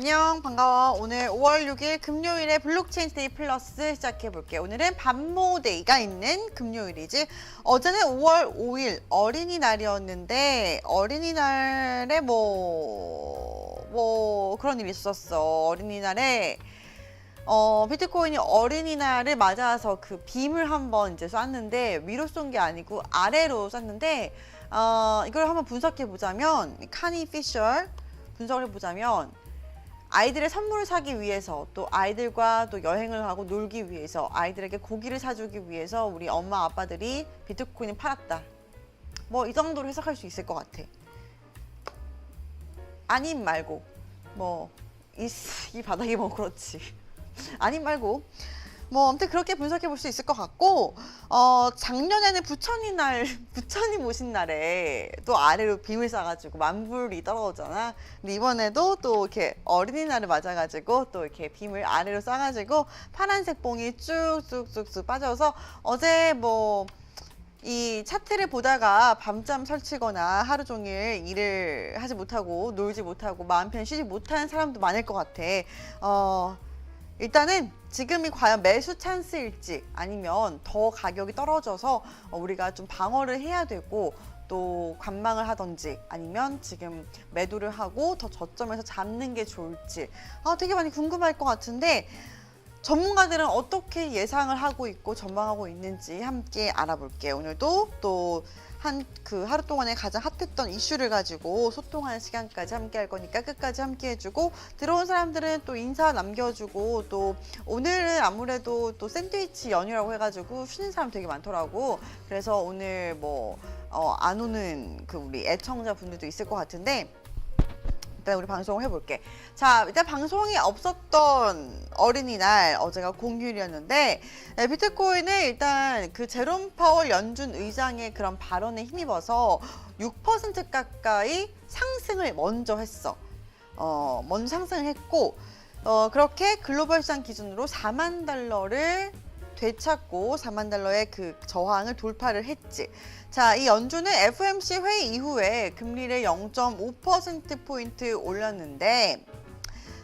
안녕 반가워. 오늘 5월 6일 금요일에 블록체인 데이 플러스 시작해 볼게 오늘은 반모데이가 있는 금요일이지. 어제는 5월 5일 어린이날이었는데 어린이날에 뭐, 뭐 그런 일이 있었어. 어린이날에 어, 비트코인이 어린이날을 맞아서 그 빔을 한번 이제 쐈는데 위로 쏜 게 아니고 아래로 쐈는데 어, 이걸 한번 분석해 보자면 카니 피셜 분석을 해 보자면 아이들의 선물을 사기 위해서 또 아이들과 또 여행을 하고 놀기 위해서 아이들에게 고기를 사주기 위해서 우리 엄마 아빠들이 비트코인을 팔았다. 뭐 이 정도로 해석할 수 있을 것 같아. 아님 말고 뭐 이 바닥이 뭐 그렇지. 아님 말고 뭐 아무튼 그렇게 분석해 볼 수 있을 것 같고 어 작년에는 부처님 날 부처님 오신 날에 또 아래로 빔을 쏴가지고 만불이 떨어오잖아 근데 이번에도 또 이렇게 어린이날을 맞아가지고 또 이렇게 빔을 아래로 쏴가지고 파란색 봉이 쭉쭉쭉쭉 빠져서 어제 뭐 이 차트를 보다가 밤잠 설치거나 하루 종일 일을 하지 못하고 놀지 못하고 마음 편히 쉬지 못하는 사람도 많을 것 같아. 어, 일단은 지금이 과연 매수 찬스일지 아니면 더 가격이 떨어져서 어, 우리가 좀 방어를 해야 되고 또 관망을 하던지 아니면 지금 매도를 하고 더 저점에서 잡는 게 좋을지 아 되게 많이 궁금할 것 같은데 전문가들은 어떻게 예상을 하고 있고 전망하고 있는지 함께 알아볼게요. 오늘도 또 한 그 하루 동안에 가장 핫했던 이슈를 가지고 소통하는 시간까지 함께 할 거니까 끝까지 함께 해주고 들어온 사람들은 또 인사 남겨주고 또 오늘은 아무래도 또 샌드위치 연휴라고 해가지고 쉬는 사람 되게 많더라고. 그래서 오늘 뭐 어, 안 오는 그 우리 애청자 분들도 있을 것 같은데 일단 우리 방송을 해볼게. 자, 일단 방송이 없었던 어린이날 어제가 공휴일이었는데 네, 비트코인은 일단 그 제롬 파월 연준 의장의 그런 발언에 힘입어서 6% 가까이 상승을 먼저 했어. 어, 먼저 상승을 했고 어, 그렇게 글로벌 시장 기준으로 4만 달러를 되찾고 4만 달러의 그 저항을 돌파를 했지. 자, 이 연준은 FOMC 회의 이후에 금리를 0.5%포인트 올렸는데,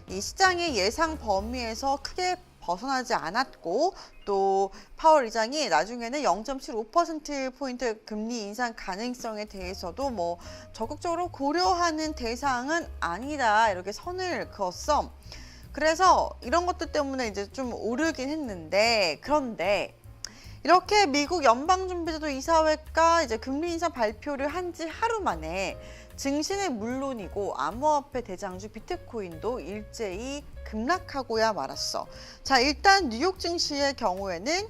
이 시장의 예상 범위에서 크게 벗어나지 않았고, 또 파월 의장이 나중에는 0.75%포인트 금리 인상 가능성에 대해서도 뭐 적극적으로 고려하는 대상은 아니다. 이렇게 선을 그었어. 그래서 이런 것들 때문에 이제 좀 오르긴 했는데, 그런데 이렇게 미국 연방준비제도 이사회가 이제 금리 인상 발표를 한 지 하루 만에 증시는 물론이고 암호화폐 대장주 비트코인도 일제히 급락하고야 말았어. 자, 일단 뉴욕 증시의 경우에는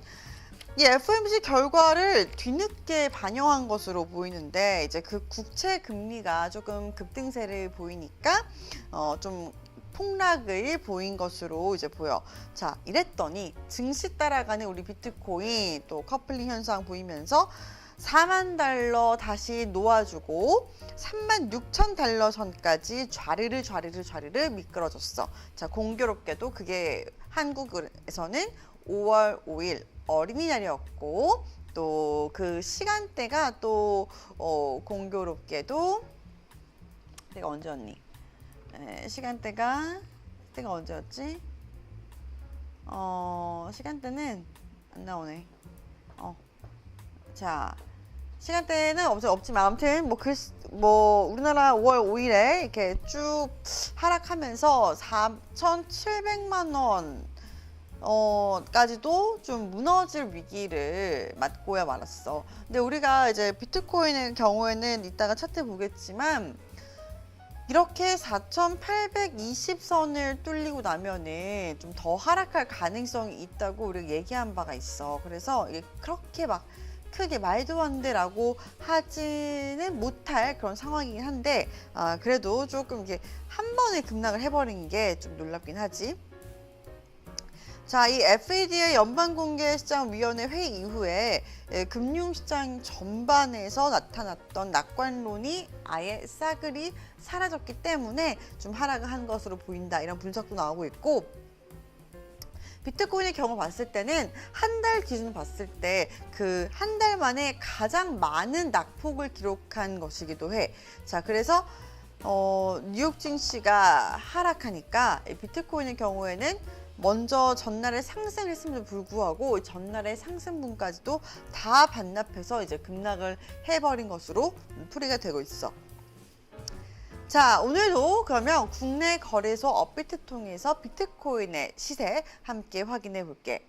이 FOMC 결과를 뒤늦게 반영한 것으로 보이는데 이제 그 국채 금리가 조금 급등세를 보이니까 어좀 폭락을 보인 것으로 이제 보여. 자, 이랬더니 증시 따라가는 우리 비트코인 또 커플링 현상 보이면서 4만 달러 다시 놓아주고 3만 6천 달러 선까지 좌르르 좌르르 좌르르 미끄러졌어. 자, 공교롭게도 그게 한국에서는 5월 5일 어린이날이었고 또 그 시간대가 또 어, 공교롭게도 내가 언제였니? 에, 시간대가 때가 언제였지? 어 시간대는 안 나오네. 어. 자 시간대는 없, 없지만 아무튼 뭐그뭐 우리나라 5월 5일에 이렇게 쭉 하락하면서 4,700만 원 어까지도 좀 무너질 위기를 맞고야 말았어. 근데 우리가 이제 비트코인의 경우에는 이따가 차트 보겠지만 이렇게 4,820선을 뚫리고 나면은 좀 더 하락할 가능성이 있다고 우리가 얘기한 바가 있어. 그래서 그렇게 막 크게 말도 안 돼라고 하지는 못할 그런 상황이긴 한데, 아, 그래도 조금 이게 한 번에 급락을 해버린 게 좀 놀랍긴 하지. 자, 이 FAD의 연방공개시장위원회 회의 이후에 예, 금융시장 전반에서 나타났던 낙관론이 아예 싸그리 사라졌기 때문에 좀 하락을 한 것으로 보인다. 이런 분석도 나오고 있고, 비트코인의 경우 봤을 때는 한 달 기준 봤을 때 그 한 달 만에 가장 많은 낙폭을 기록한 것이기도 해. 자, 그래서 어, 뉴욕 증시가 하락하니까 이 비트코인의 경우에는 먼저 전날에 상승했음에도 불구하고 전날의 상승분까지도 다 반납해서 이제 급락을 해버린 것으로 풀이가 되고 있어. 자, 오늘도 그러면 국내 거래소 업비트 통해서 비트코인의 시세 함께 확인해 볼게.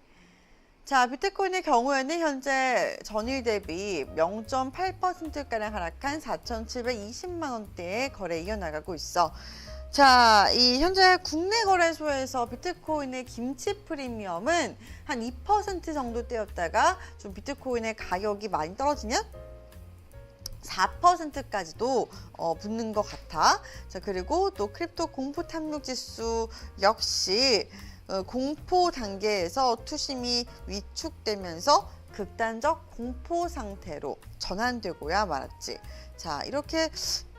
자, 비트코인의 경우에는 현재 전일 대비 0.8%가량 하락한 4,720만 원대의 거래 이어나가고 있어. 자, 이 현재 국내 거래소에서 비트코인의 김치 프리미엄은 한 2% 정도 떼었다가 좀 비트코인의 가격이 많이 떨어지면 4%까지도 어, 붙는 것 같아. 자, 그리고 또 크립토 공포 탐욕 지수 역시 어, 공포 단계에서 투심이 위축되면서 극단적 공포 상태로 전환되고야 말았지. 자, 이렇게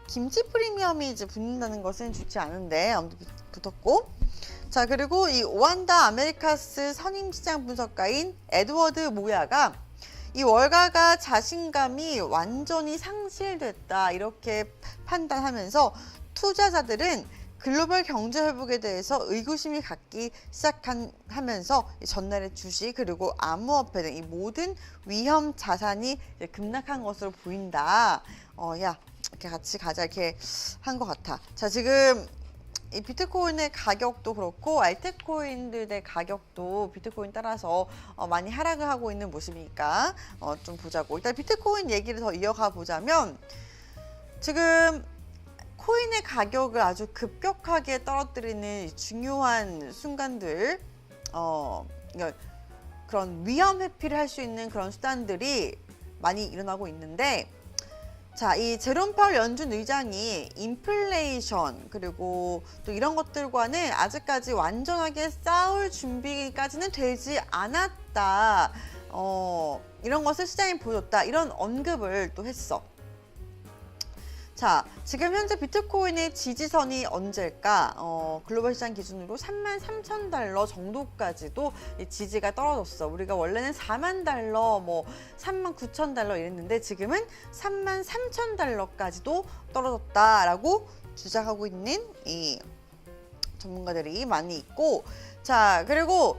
김치 프리미엄이 이제 붙는다는 것은 좋지 않은데 아무튼 붙었고. 자, 그리고 이 오한다 아메리카스 선임 시장 분석가인 에드워드 모야가 이 월가가 자신감이 완전히 상실됐다 이렇게 판단하면서 투자자들은 글로벌 경제 회복에 대해서 의구심이 갖기 시작하면서 전날의 주식 그리고 암호화폐 등 이 모든 위험 자산이 급락한 것으로 보인다. 어, 야 이렇게 같이 가자 이렇게 한 것 같아. 자 지금 이 비트코인의 가격도 그렇고 알테코인들의 가격도 비트코인 따라서 어, 많이 하락을 하고 있는 모습이니까 어, 좀 보자고. 일단 비트코인 얘기를 더 이어가 보자면 지금 코인의 가격을 아주 급격하게 떨어뜨리는 중요한 순간들, 어, 그러니까 그런 위험 회피를 할 수 있는 그런 수단들이 많이 일어나고 있는데, 자, 이 제롬 파월 연준 의장이 인플레이션 그리고 또 이런 것들과는 아직까지 완전하게 싸울 준비까지는 되지 않았다. 어, 이런 것을 시장에 보여줬다. 이런 언급을 또 했어. 자, 지금 현재 비트코인의 지지선이 언제일까? 어, 글로벌 시장 기준으로 3만 3천 달러 정도까지도 이 지지가 떨어졌어. 우리가 원래는 4만 달러, 뭐 3만 9천 달러 이랬는데 지금은 3만 3천 달러까지도 떨어졌다라고 주장하고 있는 이 전문가들이 많이 있고, 자, 그리고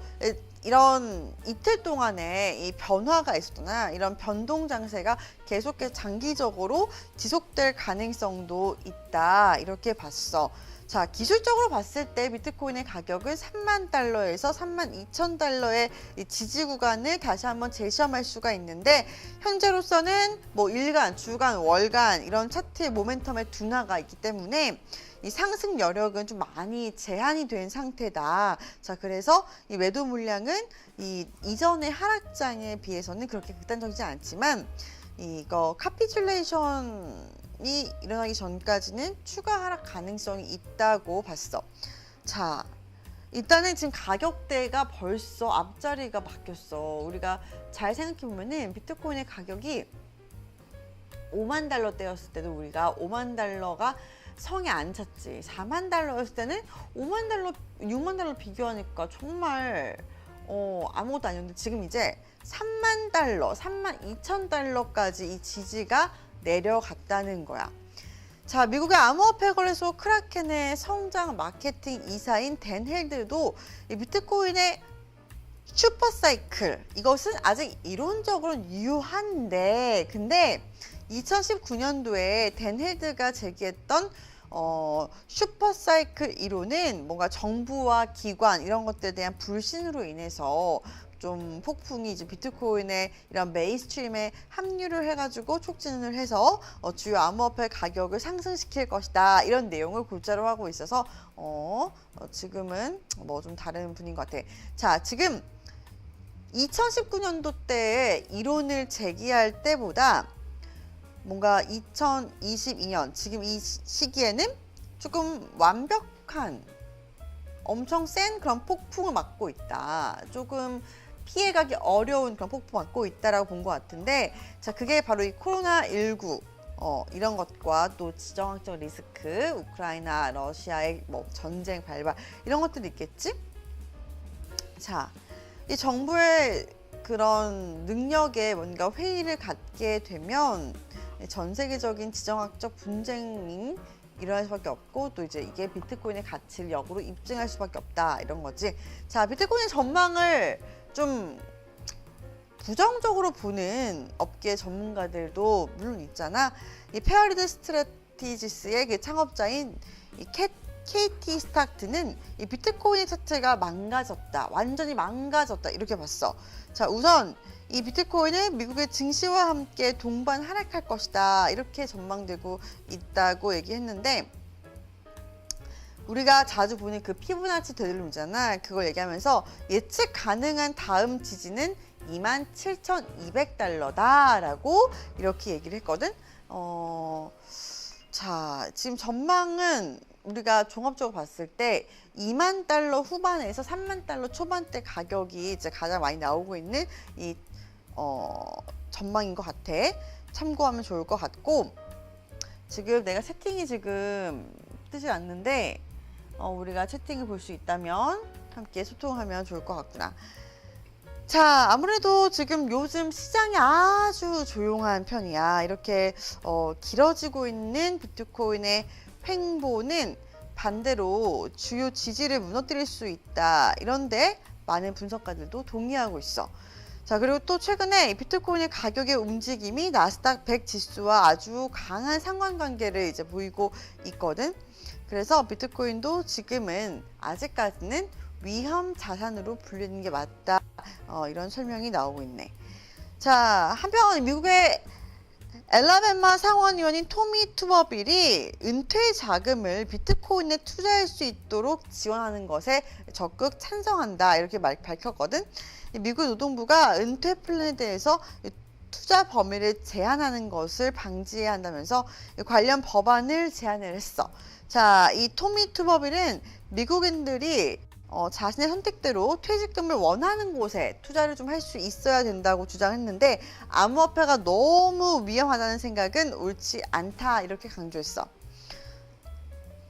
이런 이틀 동안에 이 변화가 있었잖아. 이런 변동 장세가 계속해서 장기적으로 지속될 가능성도 있다. 이렇게 봤어. 자, 기술적으로 봤을 때 비트코인의 가격은 3만 달러에서 3만 2천 달러의 이 지지 구간을 다시 한번 재시험할 수가 있는데 현재로서는 뭐 일간, 주간, 월간 이런 차트의 모멘텀의 둔화가 있기 때문에 이 상승 여력은 좀 많이 제한이 된 상태다. 자, 그래서 이 매도 물량은 이 이전의 하락장에 비해서는 그렇게 극단적이지 않지만 이거 카피슐레이션 이 일어나기 전까지는 추가 하락 가능성이 있다고 봤어. 자, 일단은 지금 가격대가 벌써 앞자리가 바뀌었어. 우리가 잘 생각해 보면은 비트코인의 가격이 5만 달러대였을 때도 우리가 5만 달러가 성에 안 찼지. 4만 달러였을 때는 5만 달러, 6만 달러 비교하니까 정말 어, 아무것도 아니었는데 지금 이제 3만 달러, 3만 2천 달러까지 이 지지가 내려갔다는 거야. 자, 미국의 암호화폐 거래소 크라켄의 성장 마케팅 이사인 댄 헬드도 이 비트코인의 슈퍼사이클 이것은 아직 이론적으로는 유효한데 근데 2019년도에 댄 헬드가 제기했던 어, 슈퍼사이클 이론은 뭔가 정부와 기관 이런 것들에 대한 불신으로 인해서 좀 폭풍이 이제 비트코인의 이런 메인스트림에 합류를 해가지고 촉진을 해서 어, 주요 암호화폐 가격을 상승시킬 것이다 이런 내용을 골자로 하고 있어서 어, 어, 지금은 뭐 좀 다른 분인 것 같아. 자 지금 2019년도 때에 이론을 제기할 때보다 뭔가 2022년 지금 이 시기에는 조금 완벽한 엄청 센 그런 폭풍을 맞고 있다. 조금 피해가기 어려운 그런 폭풍을 맞고 있다라고 본 것 같은데 자 그게 바로 이 코로나 19 어, 이런 것과 또 지정학적 리스크, 우크라이나, 러시아의 뭐 전쟁 발발 이런 것들이 있겠지. 자, 이 정부의 그런 능력에 뭔가 회의를 갖게 되면 전 세계적인 지정학적 분쟁이 일어날 수밖에 없고 또 이제 이게 비트코인의 가치를 역으로 입증할 수밖에 없다 이런 거지. 자, 비트코인 전망을 좀 부정적으로 보는 업계 전문가들도 물론 있잖아. 이 페어리드 스트래티지스의 그 창업자인 이 캐, KT 스타크는 이 비트코인 자체가 망가졌다. 완전히 망가졌다. 이렇게 봤어. 자, 우선 이 비트코인은 미국의 증시와 함께 동반 하락할 것이다. 이렇게 전망되고 있다고 얘기했는데 우리가 자주 보는 그 피부나치 되돌림이잖아. 그걸 얘기하면서 예측 가능한 다음 지지는 27,200달러다라고 이렇게 얘기를 했거든. 어, 자, 지금 전망은 우리가 종합적으로 봤을 때 2만 달러 후반에서 3만 달러 초반대 가격이 이제 가장 많이 나오고 있는 이 어, 전망인 것 같아. 참고하면 좋을 것 같고 지금 내가 채팅이 지금 뜨지 않는데 어, 우리가 채팅을 볼 수 있다면 함께 소통하면 좋을 것 같구나. 자, 아무래도 지금 요즘 시장이 아주 조용한 편이야. 이렇게 어, 길어지고 있는 비트코인의 횡보는 반대로 주요 지지를 무너뜨릴 수 있다. 이런데 많은 분석가들도 동의하고 있어. 자, 그리고 또 최근에 이 비트코인의 가격의 움직임이 나스닥 100 지수와 아주 강한 상관관계를 이제 보이고 있거든. 그래서 비트코인도 지금은 아직까지는 위험 자산으로 불리는 게 맞다. 어, 이런 설명이 나오고 있네. 자, 한편 미국의 엘라베마 상원의원인 토미 투버빌이 은퇴 자금을 비트코인에 투자할 수 있도록 지원하는 것에 적극 찬성한다 이렇게 말, 밝혔거든. 이 미국 노동부가 은퇴 플랜에 대해서 이 투자 범위를 제한하는 것을 방지해야 한다면서 이 관련 법안을 제안을 했어. 자, 이 토미 투버빌은 미국인들이 어, 자신의 선택대로 퇴직금을 원하는 곳에 투자를 좀 할 수 있어야 된다고 주장했는데 암호화폐가 너무 위험하다는 생각은 옳지 않다 이렇게 강조했어.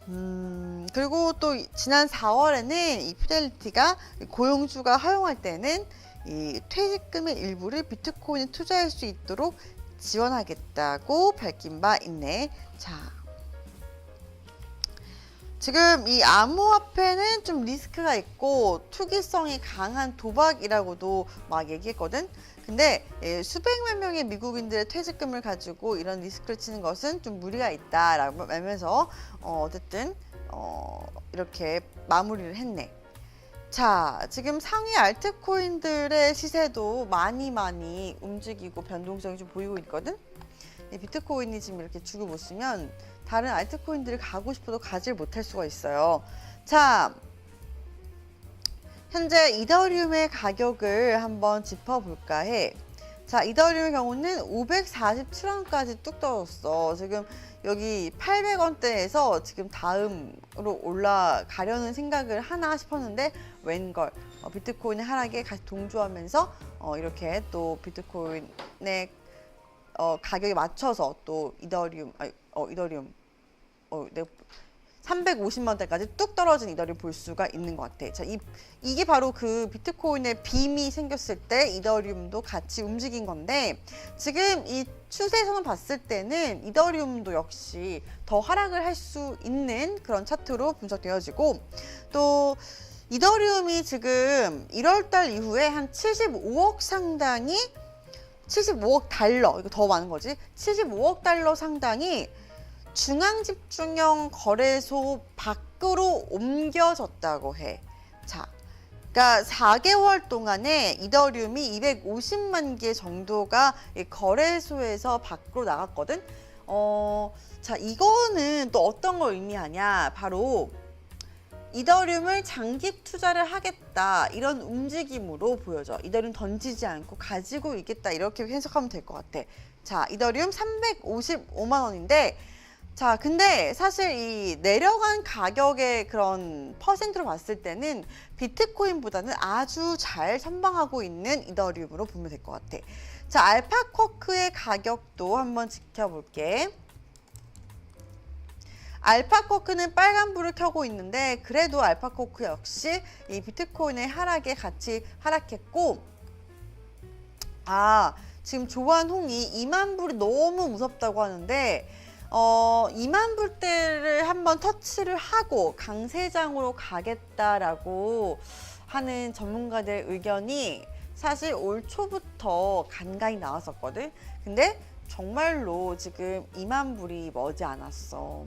음, 그리고 또 이- 지난 4월에는 이 피델리티가 고용주가 허용할 때는 이 퇴직금의 일부를 비트코인에 투자할 수 있도록 지원하겠다고 밝힌 바 있네. 자, 지금 이 암호화폐는 좀 리스크가 있고 투기성이 강한 도박이라고도 막 얘기했거든. 근데 예, 수백만 명의 미국인들의 퇴직금을 가지고 이런 리스크를 치는 것은 좀 무리가 있다라고 하면서 어, 어쨌든 어, 이렇게 마무리를 했네. 자, 지금 상위 알트코인들의 시세도 많이 많이 움직이고 변동성이 좀 보이고 있거든. 이 비트코인이 지금 이렇게 주고 못 쓰면 다른 알트코인들을 가고 싶어도 가질 못할 수가 있어요. 자, 현재 이더리움의 가격을 한번 짚어볼까 해. 자, 이더리움의 경우는 547원까지 뚝 떨어졌어. 지금 여기 800원대에서 지금 다음으로 올라가려는 생각을 하나 싶었는데 웬걸 어, 비트코인의 하락에 같이 동조하면서 어, 이렇게 또 비트코인의 어, 가격에 맞춰서 또 이더리움, 아니, 어, 이더리움, 어, 내가 350만 대까지 뚝 떨어진 이더리움 볼 수가 있는 것 같아. 자, 이, 이게 바로 그 비트코인의 빔이 생겼을 때 이더리움도 같이 움직인 건데 지금 이 추세선을 봤을 때는 이더리움도 역시 더 하락을 할 수 있는 그런 차트로 분석되어지고 또 이더리움이 지금 1월 달 이후에 한 75억 상당이 75억 달러 이거 더 많은 거지 75억 달러 상당이 중앙 집중형 거래소 밖으로 옮겨졌다고 해. 자, 그러니까 4개월 동안에 이더리움이 250만 개 정도가 이 거래소에서 밖으로 나갔거든. 어, 자, 이거는 또 어떤 걸 의미하냐? 바로 이더리움을 장기 투자를 하겠다 이런 움직임으로 보여져. 이더리움 던지지 않고 가지고 있겠다 이렇게 해석하면 될 것 같아. 자, 이더리움 355만 원인데 자, 근데 사실 이 내려간 가격의 그런 퍼센트로 봤을 때는 비트코인보다는 아주 잘 선방하고 있는 이더리움으로 보면 될 것 같아. 자, 알파쿼크의 가격도 한번 지켜볼게. 알파코크는 빨간불을 켜고 있는데 그래도 알파코크 역시 이 비트코인의 하락에 같이 하락했고 아 지금 조한홍이 2만 불이 너무 무섭다고 하는데 어, 2만 불대를 한번 터치를 하고 강세장으로 가겠다라고 하는 전문가들 의견이 사실 올 초부터 간간히 나왔었거든. 근데 정말로 지금 2만 불이 머지 않았어.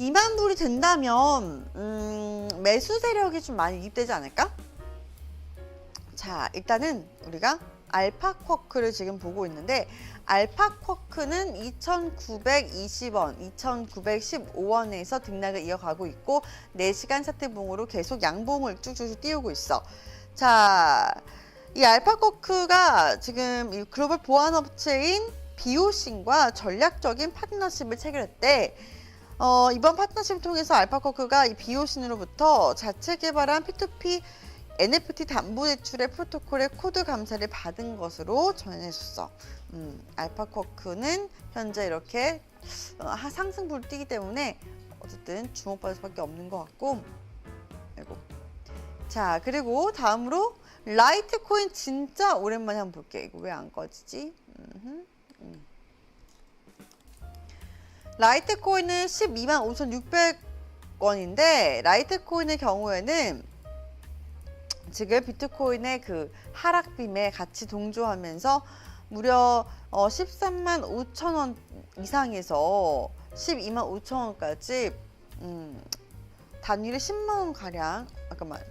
2만 불이 된다면 음, 매수 세력이 좀 많이 유입되지 않을까? 자, 일단은 우리가 알파 쿼크를 지금 보고 있는데 알파 쿼크는 2,920원, 2,915원에서 등락을 이어가고 있고 4시간 차트봉으로 계속 양봉을 쭉쭉쭉 띄우고 있어. 자, 이 알파 쿼크가 지금 이 글로벌 보안업체인 비오신과 전략적인 파트너십을 체결했대. 어, 이번 파트너십을 통해서 알파쿼크가 이 비오신으로부터 자체 개발한 P2P NFT 담보 대출의 프로토콜의 코드 감사를 받은 것으로 전해졌어. 음, 알파쿼크는 현재 이렇게 어, 하- 상승부를 띄기 때문에 어쨌든 주목받을 수밖에 없는 것 같고. 아이고. 자 그리고 다음으로 라이트코인 진짜 오랜만에 한번 볼게. 이거 왜 안 꺼지지? 음흠, 음. 라이트 코인은 12만 5,600원인데 라이트 코인의 경우에는 지금 비트코인의 그 하락빔에 같이 동조하면서 무려 어 13만 5천 원 이상에서 12만 5천 원까지 음, 단위를 10만 원 가량 잠깐만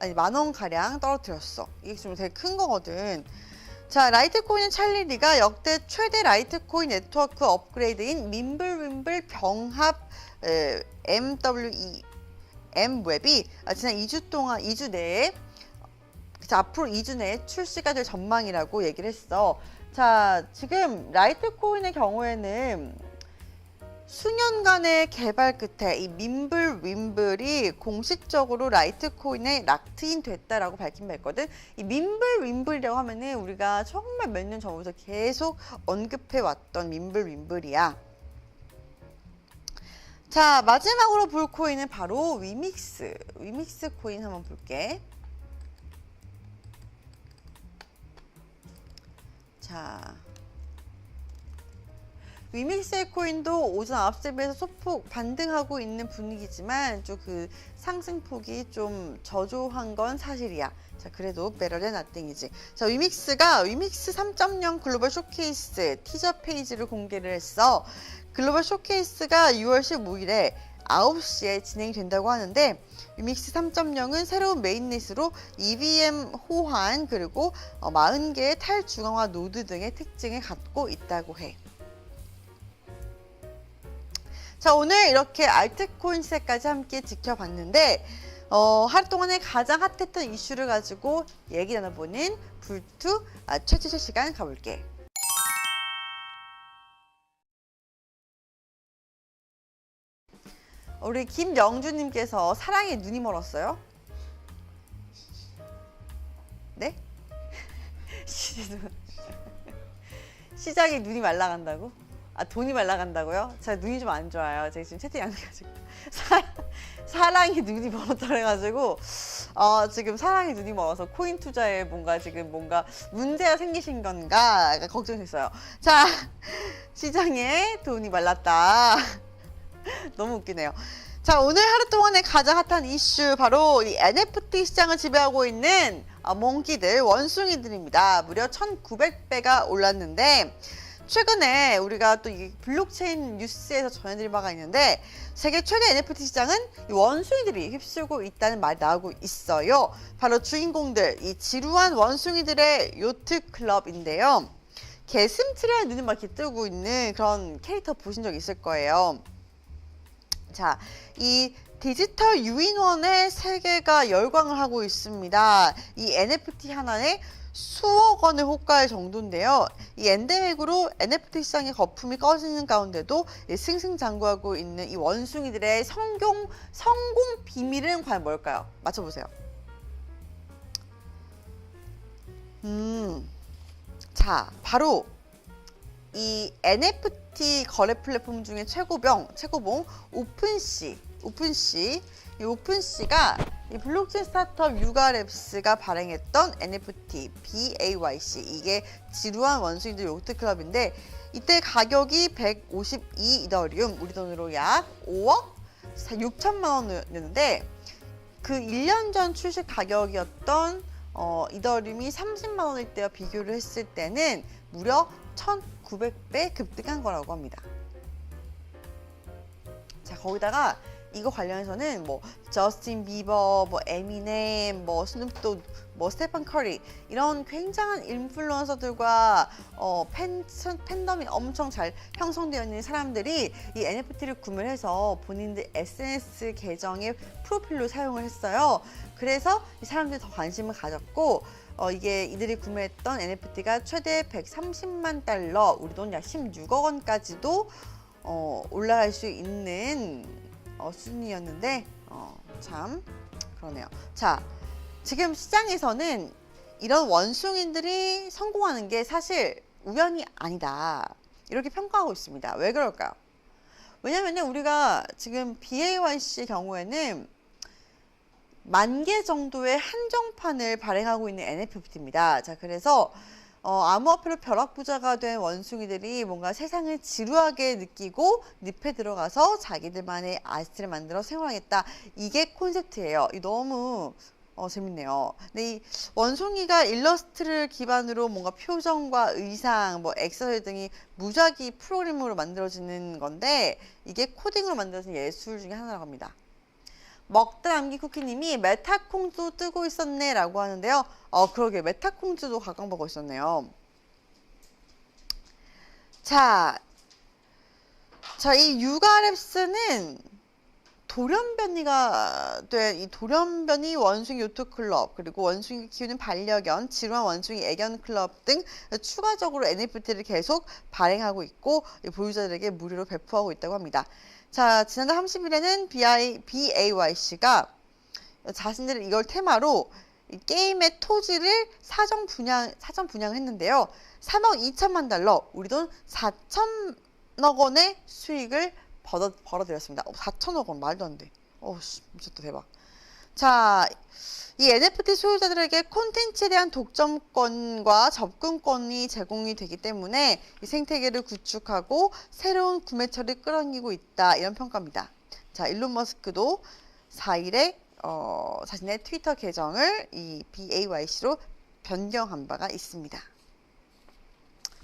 아니 만 원 가량 떨어뜨렸어. 이게 좀 되게 큰 거거든. 자, 라이트코인 찰리리가 역대 최대 라이트코인 네트워크 업그레이드인 민블윈블 병합 에, MWE M웹이 아, 지난 2주 동안 2주 내에 그래서 앞으로 2주 내에 출시가 될 전망이라고 얘기를 했어. 자, 지금 라이트코인의 경우에는 수년간의 개발 끝에 이 민블 윈블이 공식적으로 라이트코인에 락트인 됐다라고 밝힌 바 있거든. 이 민블 윈블이라고 하면은 우리가 정말 몇 년 전부터 계속 언급해 왔던 민블 윈블이야. 자, 마지막으로 볼 코인은 바로 위믹스. 위믹스 코인 한번 볼게. 자. 위믹스의 코인도 오전 9시 비해서 소폭 반등하고 있는 분위기지만 좀 그 상승폭이 좀 저조한 건 사실이야. 자, 그래도 베럴의 나땡이지. 자, 위믹스가 위믹스 3.0 글로벌 쇼케이스 티저 페이지를 공개를 했어. 글로벌 쇼케이스가 6월 15일에 9시에 진행이 된다고 하는데 위믹스 3.0은 새로운 메인넷으로 EVM 호환 그리고 어, 40개의 탈중앙화 노드 등의 특징을 갖고 있다고 해. 자 오늘 이렇게 알트코인 시세까지 함께 지켜봤는데 어, 하루 동안에 가장 핫했던 이슈를 가지고 얘기 나눠보는 불투 아, 최초의 시간 가볼게. 우리 김영주님께서 사랑에 눈이 멀었어요? 네? 시작에 눈이 말라간다고? 아 돈이 말라간다고요? 제가 눈이 좀 안 좋아요. 제가 지금 채팅이 안 돼가지고 사, 사랑이 눈이 멀었다 그래가지고 어, 지금 사랑이 눈이 멀어서 코인 투자에 뭔가 지금 뭔가 문제가 생기신 건가 걱정됐어요. 자 시장에 돈이 말랐다. 너무 웃기네요. 자, 오늘 하루 동안의 가장 핫한 이슈 바로 이 NFT 시장을 지배하고 있는 어, 몽키들, 원숭이들입니다. 무려 1,900배가 올랐는데 최근에 우리가 또 이 블록체인 뉴스에서 전해드린 바가 있는데 세계 최대 NFT 시장은 이 원숭이들이 휩쓸고 있다는 말이 나오고 있어요. 바로 주인공들, 이 지루한 원숭이들의 요트 클럽인데요. 개슴틀에 눈이 막 뜨고 있는 그런 캐릭터 보신 적 있을 거예요. 자, 이 디지털 유인원의 세계가 열광을 하고 있습니다. 이 NFT 하나에 수억 원의 호가의 정도인데요. 이 엔데믹으로 NFT 시장의 거품이 꺼지는 가운데도 이 승승장구하고 있는 이 원숭이들의 성공 성공 비밀은 과연 뭘까요? 맞춰보세요. 음, 자, 바로 이 NFT 거래 플랫폼 중에 최고병, 최고봉 오픈시, 오픈시, 이 오픈시가 이 블록체인 스타트업 유가랩스가 발행했던 NFT BAYC 이게 지루한 원숭이들 요트 클럽인데 이때 가격이 152 이더리움 우리 돈으로 약 5억 6천만 원이었는데 그 1년 전 출시 가격이었던 어, 이더리움이 30만 원일 때와 비교를 했을 때는 무려 1,900배 급등한 거라고 합니다. 자 거기다가 이거 관련해서는 뭐 저스틴 비버, 뭐 에미넴, 뭐 스눕독, 뭐 스테판 커리 이런 굉장한 인플루언서들과 어, 팬 팬덤이 엄청 잘 형성되어 있는 사람들이 이 NFT를 구매를 해서 본인들 SNS 계정의 프로필로 사용을 했어요. 그래서 이 사람들이 더 관심을 가졌고 어, 이게 이들이 구매했던 NFT가 최대 130만 달러, 우리 돈 약 16억 원까지도 어, 올라갈 수 있는 어, 수준이었는데 어, 참 그러네요. 자, 지금 시장에서는 이런 원숭이들이 성공하는 게 사실 우연이 아니다. 이렇게 평가하고 있습니다. 왜 그럴까요? 왜냐면 우리가 지금 BAYC 경우에는 만 개 정도의 한정판을 발행하고 있는 NFT입니다. 자, 그래서 어, 암호화폐로 벼락부자가 된 원숭이들이 뭔가 세상을 지루하게 느끼고 늪에 들어가서 자기들만의 아이스를 만들어 생활하겠다. 이게 콘셉트예요. 이 너무 어, 재밌네요. 근데 이 원숭이가 일러스트를 기반으로 뭔가 표정과 의상, 뭐 엑서사이즈 등이 무작위 프로그램으로 만들어지는 건데 이게 코딩으로 만들어진 예술 중에 하나라고 합니다. 먹다 남기 쿠키님이 메타콩도 뜨고 있었네 라고 하는데요. 어, 그러게 메타콩즈도 각광받고 있었네요. 자, 자, 이 유가랩스는 돌연변이가 된 이 돌연변이 원숭이 요트 클럽 그리고 원숭이 키우는 반려견 지루한 원숭이 애견 클럽 등 추가적으로 NFT를 계속 발행하고 있고 보유자들에게 무료로 배포하고 있다고 합니다. 자 지난달 30일에는 BI, BAYC가 자신들의 이걸 테마로 이 게임의 토지를 사정 분양 사전 분양을 했는데요. 3억 2천만 달러, 우리 돈 4천억 원의 수익을 벌어, 벌어들였습니다. 어, 4천억 원 말도 안 돼. 어씨 미쳤다 대박. 자, 이 NFT 소유자들에게 콘텐츠에 대한 독점권과 접근권이 제공이 되기 때문에 이 생태계를 구축하고 새로운 구매처를 끌어당기고 있다 이런 평가입니다. 자, 일론 머스크도 4일에 어, 자신의 트위터 계정을 이 BAYC로 변경한 바가 있습니다.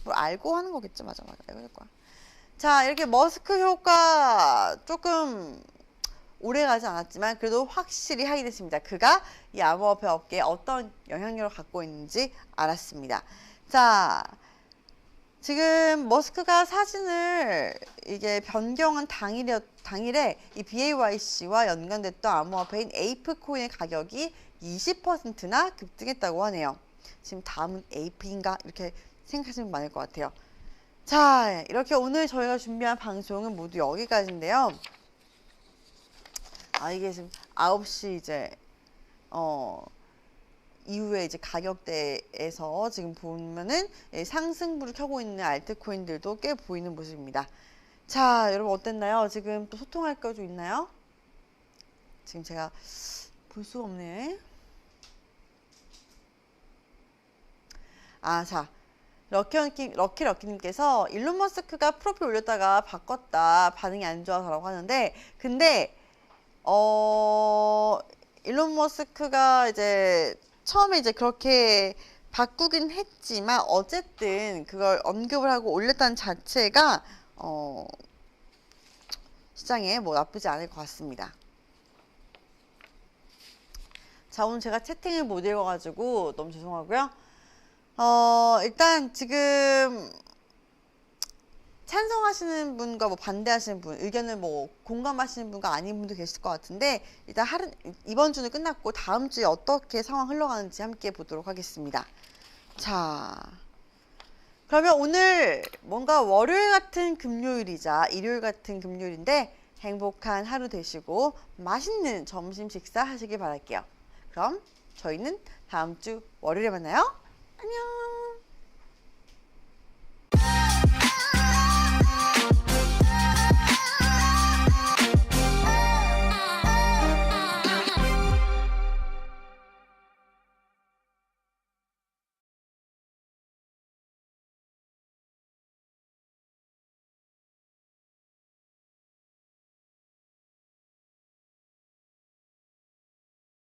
뭘 알고 하는 거겠죠, 맞아, 맞아, 이거 거야. 자, 이렇게 머스크 효과 조금 오래 가지 않았지만 그래도 확실히 하게 됐습니다. 그가 이 암호화폐 업계에 어떤 영향력을 갖고 있는지 알았습니다. 자, 지금 머스크가 사진을 이게 변경한 당일에, 당일에 이 BAYC와 연관됐던 암호화폐인 에이프코인의 가격이 20%나 급등했다고 하네요. 지금 다음은 에이프인가 이렇게 생각하시면 많을 것 같아요. 자, 이렇게 오늘 저희가 준비한 방송은 모두 여기까지인데요. 아, 이게 지금 9시 이제, 어, 이후에 이제 가격대에서 지금 보면은 예, 상승부를 켜고 있는 알트코인들도 꽤 보이는 모습입니다. 자, 여러분 어땠나요? 지금 또 소통할 거 좀 있나요? 지금 제가 볼 수가 없네. 아, 자. 럭키, 럭키 럭키님께서 일론 머스크가 프로필 올렸다가 바꿨다 반응이 안 좋아서라고 하는데 근데 어 일론 머스크가 이제 처음에 이제 그렇게 바꾸긴 했지만 어쨌든 그걸 언급을 하고 올렸다는 자체가 어 시장에 뭐 나쁘지 않을 것 같습니다. 자 오늘 제가 채팅을 못 읽어가지고 너무 죄송하고요. 어, 일단 지금 찬성하시는 분과 뭐 반대하시는 분, 의견을 뭐 공감하시는 분과 아닌 분도 계실 것 같은데 일단 하루, 이번 주는 끝났고 다음 주에 어떻게 상황 흘러가는지 함께 보도록 하겠습니다. 자, 그러면 오늘 뭔가 월요일 같은 금요일이자 일요일 같은 금요일인데 행복한 하루 되시고 맛있는 점심 식사 하시길 바랄게요. 그럼 저희는 다음 주 월요일에 만나요. 안녕.